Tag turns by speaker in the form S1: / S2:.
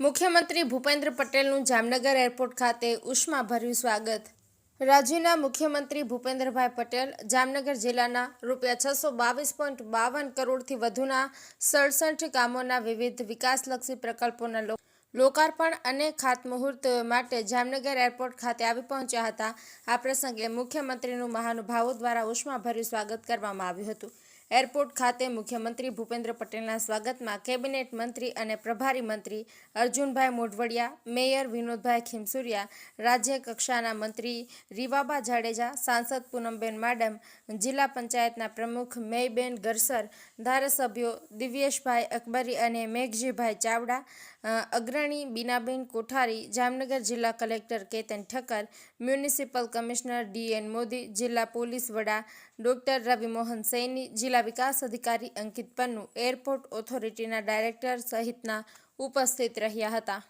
S1: મુખ્યમંત્રી ભૂપેન્દ્ર પટેલનું જામનગર એરપોર્ટ ખાતે ઉષ્માભર્યું સ્વાગત. રાજ્યના મુખ્યમંત્રી ભૂપેન્દ્રભાઈ પટેલ જામનગર જિલ્લાના રૂપિયા છસો બાવીસ પોઈન્ટ બાવન કરોડથી વધુના સડસઠ કામોના વિવિધ વિકાસલક્ષી પ્રકલ્પોના લોકાર્પણ અને ખાતમુહૂર્ત માટે જામનગર એરપોર્ટ ખાતે આવી પહોંચ્યા હતા. આ પ્રસંગે મુખ્યમંત્રીનું મહાનુભાવો દ્વારા ઉષ્માભર્યું સ્વાગત કરવામાં આવ્યું હતું. એરપોર્ટ ખાતે મુખ્યમંત્રી ભૂપેન્દ્ર પટેલના સ્વાગતમાં કેબિનેટ મંત્રી અને પ્રભારી મંત્રી અર્જુનભાઈ મોઢવડિયા, મેયર વિનોદભાઈ ખીમસુરિયા, રાજ્ય કક્ષાના મંત્રી રીવાબા જાડેજા, સાંસદ પૂનમબેન માડમ, જિલ્લા પંચાયતના પ્રમુખ મેયબેન ગરસર, ધારાસભ્યો દિવ્યેશભાઈ અકબરી અને મેઘજીભાઈ ચાવડા અગ્રણી બીનાબેન કોઠારી, જામનગર જિલ્લા collector Ketan Thakkar, municipal commissioner DN Modi, જિલ્લા પોલીસ વડા ડોક્ટર રવિ મોહન સૈની જિલ્લા વિકાસ અધિકારી અંકિત પન્નુ એરપોર્ટ ઓથોરિટીના ડાયરેક્ટર સહિતના ઉપસ્થિત રહ્યા હતા.